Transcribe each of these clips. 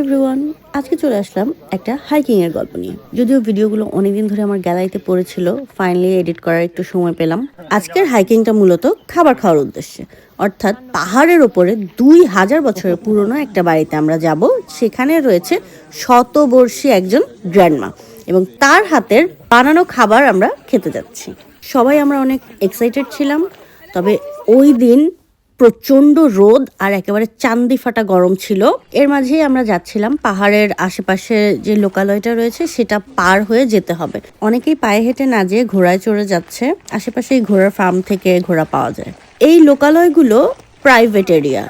Everyone আজকে চলে আসলাম একটা হাইকিং এর গল্প নিয়ে। যদিও ভিডিওগুলো অনেকদিন ধরে আমার গ্যালারিতে পড়েছিল ফাইনালি এডিট করার একটু সময় পেলাম। আজকের হাইকিংটা মূলত খাবার খাওয়ার উদ্দেশ্যে। অর্থাৎ পাহাড়ের ওপরে দুই হাজার বছরের পুরনো একটা বাড়িতে আমরা যাব, সেখানে রয়েছে শতবর্ষী একজন গ্র্যান্ডমা এবং তার হাতের বানানো খাবার আমরা খেতে যাচ্ছি। সবাই আমরা অনেক এক্সাইটেড ছিলাম, তবে ওই দিন প্রচণ্ড রোদ আর একেবারে চান্দি ফাটা গরম ছিল। এর মাঝেই আমরা যাচ্ছিলাম, পাহাড়ের আশেপাশে যে লোকালয়টা রয়েছে সেটা পার হয়ে যেতে হবে। অনেকেই পায়ে হেঁটে না যেয়ে ঘোড়ায় চড়ে যাচ্ছে আশেপাশে এই ঘোড়ার ফার্ম থেকে ঘোড়া পাওয়া যায়। এই লোকালয়গুলো প্রাইভেট এরিয়া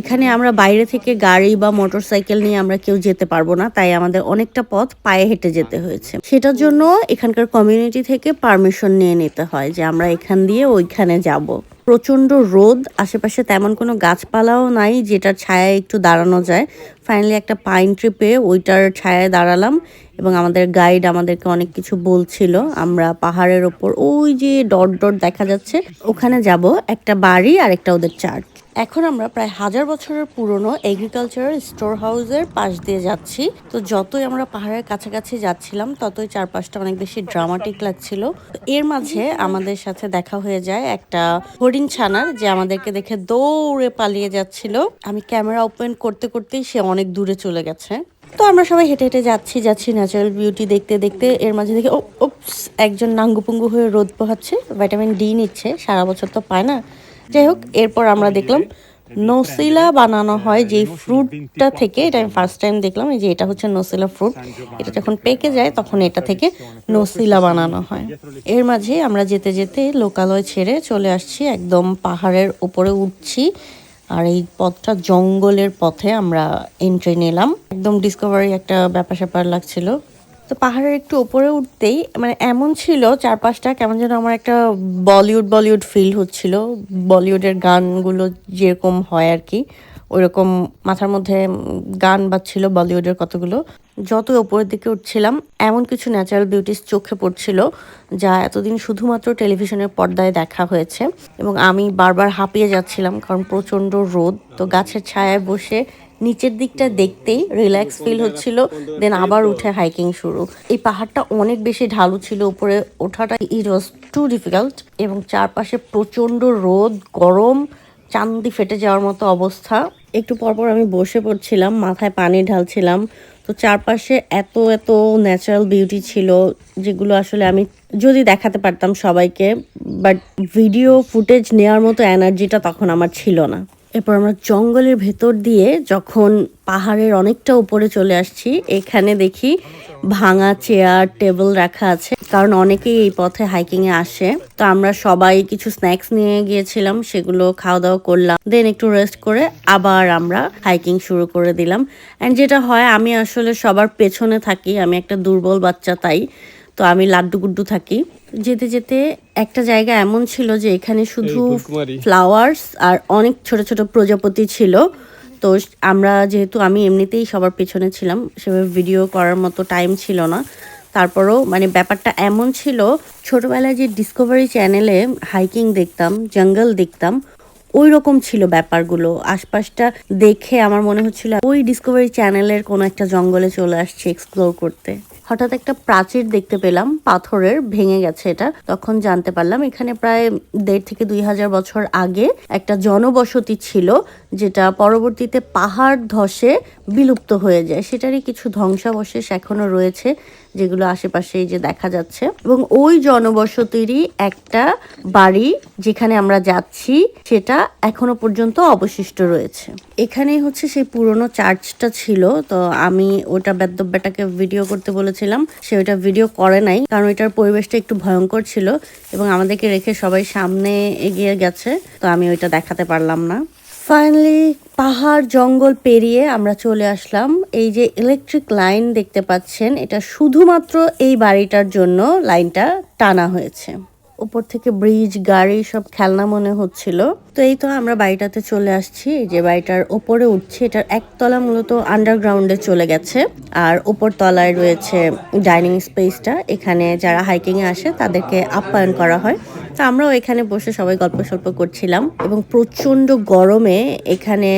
এখানে আমরা বাইরে থেকে গাড়ি বা মোটরসাইকেল নিয়ে আমরা কেউ যেতে পারব না, তাই আমাদের অনেকটা পথ পায়ে হেঁটে যেতে হয়েছে। সেটার জন্য এখানকার কমিউনিটি থেকে পারমিশন নিয়ে নিতে হয় যে আমরা এখান দিয়ে ওইখানে যাব। প্রচণ্ড রোদ, আশেপাশে তেমন কোনো গাছপালাও নাই যেটার ছায়া একটু দাঁড়ানো যায়। ফাইনালি একটা পাইন ট্রিপে ওইটার ছায়ায় দাঁড়ালাম এবং আমাদের গাইড আমাদেরকে অনেক কিছু বলছিল। আমরা পাহাড়ের ওপর, ওই যে ডট ডট দেখা যাচ্ছে, ওখানে যাব, একটা বাড়ি আর একটা ওদের চার্চ এখন আমরা প্রায় হাজার বছরের পুরনো এগ্রিকালচারাল স্টোর হাউসের পাশ দিয়ে যাচ্ছি। তো যতই আমরা পাহাড়ের কাছাকাছি যাচ্ছিলাম, ততই চারপাশটা অনেক বেশি ড্রামাটিক লাগছিল। এর মাঝে আমাদের সাথে দেখা হয়ে যায় একটা হরিণ ছানার, যে আমাদেরকে দেখে দৌড়ে পালিয়ে যাচ্ছিল। আমি ক্যামেরা ওপেন করতে করতেই সে অনেক দূরে চলে গেছে। তো আমরা সবাই হেঁটে হেঁটে যাচ্ছি যাচ্ছি ন্যাচারাল বিউটি দেখতে দেখতে। এর মাঝে দেখে, ও একজন নাঙ্গুপুঙ্গু হয়ে রোদ পোহাচ্ছে ভিটামিন ডি নিচ্ছে। সারা বছর তো পায় না। যাই হোক, এরপর আমরা দেখলাম নসিলা বানানো হয় যেই ফ্রুটটা থেকে, এটা আমি ফার্স্ট টাইম দেখলাম যে এটা হচ্ছে নসিলা ফ্রুট, এটা যখন পেকে যায় তখন এটা থেকে নসিলা বানানো হয়। এর মাঝে আমরা যেতে যেতে লোকালয় ছেড়ে চলে আসছি, একদম পাহাড়ের উপরে উঠছি, আর এই পথটা জঙ্গলের পথে আমরা এন্ট্রি নিলাম। একদম ডিসকভারি একটা ব্যাপার স্যাপার লাগছিল। তো পাহাড়ের একটু ওপরে উঠতেই মানে এমন ছিল চারপাশটা কেমন যেন আমার একটা বলিউড বলিউড ফিল হচ্ছিল। বলিউডের গানগুলো যেরকম হয় আর কি, ওইরকম মাথার মধ্যে গান বাজছিল বলিউডের কতগুলো। যত ওপরের দিকে উঠছিলাম, এমন কিছু ন্যাচারাল বিউটিস চোখে পড়ছিল যা এতদিন শুধুমাত্র টেলিভিশনের পর্দায় দেখা হয়েছে। এবং আমি বারবার হাঁপিয়ে যাচ্ছিলাম কারণ প্রচণ্ড রোদ, তো গাছের ছায়ায় বসে নিচের দিকটা দেখতেই রিল্যাক্স ফিল হচ্ছিল দেন আবার উঠে হাইকিং শুরু। এই পাহাড়টা অনেক বেশি ঢালু ছিল, উপরে ওঠাটা ইট ওয়াজ টু ডিফিকাল্ট এবং চারপাশে প্রচণ্ড রোদ, গরম, চান্দি ফেটে যাওয়ার মতো অবস্থা। একটু পরপর আমি বসে পড়ছিলাম, মাথায় পানি ঢালছিলাম তো চারপাশে এত এত ন্যাচারাল বিউটি ছিল যেগুলো আসলে আমি যদি দেখাতে পারতাম সবাইকে বাট ভিডিও ফুটেজ নেওয়ার মতো এনার্জিটা তখন আমার ছিল না। এরপর আমরা জঙ্গলের ভেতর দিয়ে যখন পাহাড়ের অনেকটা উপরে চলে আসছি, এখানে দেখি ভাঙা চেয়ার টেবিল রাখা আছে, কারণ অনেকেই এই পথে হাইকিং এ আসে। তো আমরা সবাই কিছু স্ন্যাক্স নিয়ে গিয়েছিলাম, সেগুলো খাওয়া দাওয়া করলাম দেন একটু রেস্ট করে আবার আমরা হাইকিং শুরু করে দিলাম। অ্যান্ড যেটা হয়, আমি আসলে সবার পেছনে থাকি। আমি একটা দুর্বল বাচ্চা তাই। তো আমি লাড্ডু গুড্ডু থাকি। যেতে যেতে একটা জায়গা এমন ছিল যে এখানে শুধু। ফ্লাওয়ার্স আর অনেক ছোট ছোট প্রজাপতি ছিল। তো আমরা যেহেতু আমি এমনিতেই সবার পেছনে ছিলাম সেভাবে ভিডিও করার মতো টাইম ছিল না। তারপরও মানে ব্যাপারটা এমন ছিল ছোটবেলায় যে ডিসকভারি চ্যানেলে হাইকিং দেখতাম জঙ্গল দেখতাম ওই রকম ছিল ব্যাপারগুলো। আশপাশটা দেখে আমার মনে হচ্ছিল, ওই ডিসকভারি চ্যানেলের কোনো একটা জঙ্গলে চলে আসছে এক্সপ্লোর করতে। হঠাৎ একটা প্রাচীর দেখতে পেলাম, পাথরের, ভেঙে গেছে এটা। তখন জানতে পারলাম এখানে প্রায় দেড় থেকে দুই হাজার বছর আগে একটা জনবসতি ছিল, যেটা পরবর্তীতে পাহাড় ধসে বিলুপ্ত হয়ে যায়। সেটারই কিছু ধ্বংসাবশেষ এখনও রয়েছে। যেগুলো আশেপাশে যে দেখা যাচ্ছে। এবং ওই জনবসতিরই একটা বাড়ি যেখানে আমরা যাচ্ছি, সেটা এখনও পর্যন্ত অবশিষ্ট রয়েছে। এখানেই হচ্ছে সেই পুরনো চার্চটা ছিল। তো আমি ওটা বেদ্যব্যাটাকে ভিডিও করতে বলেছিলাম। সে ওটা ভিডিও করে নাই, কারণ ওইটার পরিবেশটা একটু ভয়ঙ্কর ছিল। এবং আমাদেরকে রেখে সবাই সামনে এগিয়ে গেছে। তো আমি ওইটা দেখাতে পারলাম না। ফাইনালি পাহাড়, জঙ্গল পেরিয়ে আমরা চলে আসলাম। এই যে ইলেকট্রিক লাইন দেখতে পাচ্ছেন, এটা শুধুমাত্র এই বাড়িটার জন্য লাইনটা টানা হয়েছে। উপর থেকে ব্রিজ গাড়ি, সব খেলনা মনে হচ্ছিল। তো এই তো আমরা বাড়িটাতে চলে আসছি। এই যে বাড়িটার ওপরে উঠছি, এটার একতলা মূলত আন্ডারগ্রাউন্ডে চলে গেছে। আর উপর তলায় রয়েছে ডাইনিং স্পেসটা এখানে যারা হাইকিং এ আসে, তাদেরকে আপ্যায়ন করা হয়। তো আমরাও এখানে বসে সবাই গল্প সল্প করছিলাম এবং প্রচণ্ড গরমে এখানে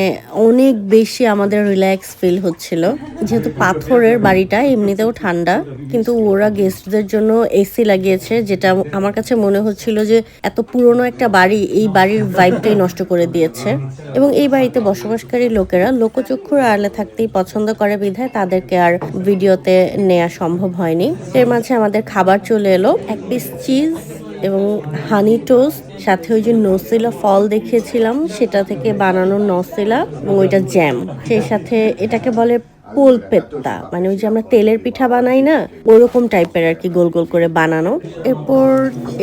অনেক বেশি আমাদের রিল্যাক্স ফিল হচ্ছিল। যেহেতু পাথরের বাড়িটা এমনিতেও ঠান্ডা, কিন্তু ওরা গেস্টদের জন্য এসি লাগিয়েছে, যেটা আমার কাছে মনে হচ্ছিল যে এত পুরনো একটা বাড়ি, এই বাড়ির ভাইবটাই নষ্ট করে দিয়েছে। এবং এই বাড়িতে বসবাসকারী লোকেরা লোকচক্ষুর আড়ালে থাকতেই পছন্দ করে বিধায় তাদেরকে আর ভিডিওতে নেওয়া সম্ভব হয়নি। এর মাঝে আমাদের খাবার চলে এলো, এক পিস চিজ এবং হানি টোস্ট সাথে ওই যে নসিলা ফল দেখিয়েছিলাম, সেটা থেকে বানানো নসিলা এবং ওইটা জ্যাম সেই সাথে এটাকে বলে পোলপেত্তা মানে ওই যে আমরা তেলের পিঠা বানাই না, ওরকম টাইপের আর কি গোল গোল করে বানানো। এরপর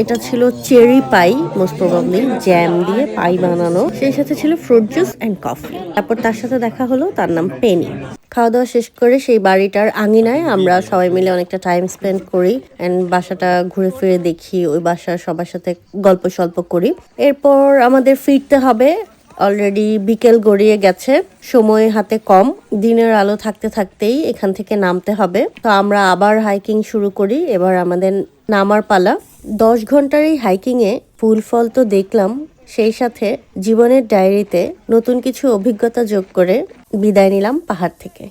এটা ছিল cherry pie most probably jam দিয়ে পাই বানানো। সেই সাথে ছিল ফ্রুট জুস অ্যান্ড কফি তারপর তার সাথে দেখা হলো, তার নাম পেনি খাওয়া দাওয়া শেষ করে সেই বাড়িটার আঙিনায় আমরা সবাই মিলে অনেকটা টাইম স্পেন্ড করি অ্যান্ড বাসাটা ঘুরে ফিরে দেখি, ওই বাসার সবার সাথে গল্প সল্প করি। এরপর আমাদের ফিরতে হবে অলরেডি বিকেল গড়িয়ে গেছে, সময় হাতে কম, দিনের আলো থাকতে থাকতেই এখান থেকে নামতে হবে। তো আমরা আবার হাইকিং শুরু করি, এবার আমাদের নামার পালা। দশ ঘণ্টার এই হাইকিংয়ে ফুল ফল তো দেখলাম, সেই সাথে জীবনের ডায়েরিতে নতুন কিছু অভিজ্ঞতা যোগ করে বিদায় নিলাম পাহাড় থেকে।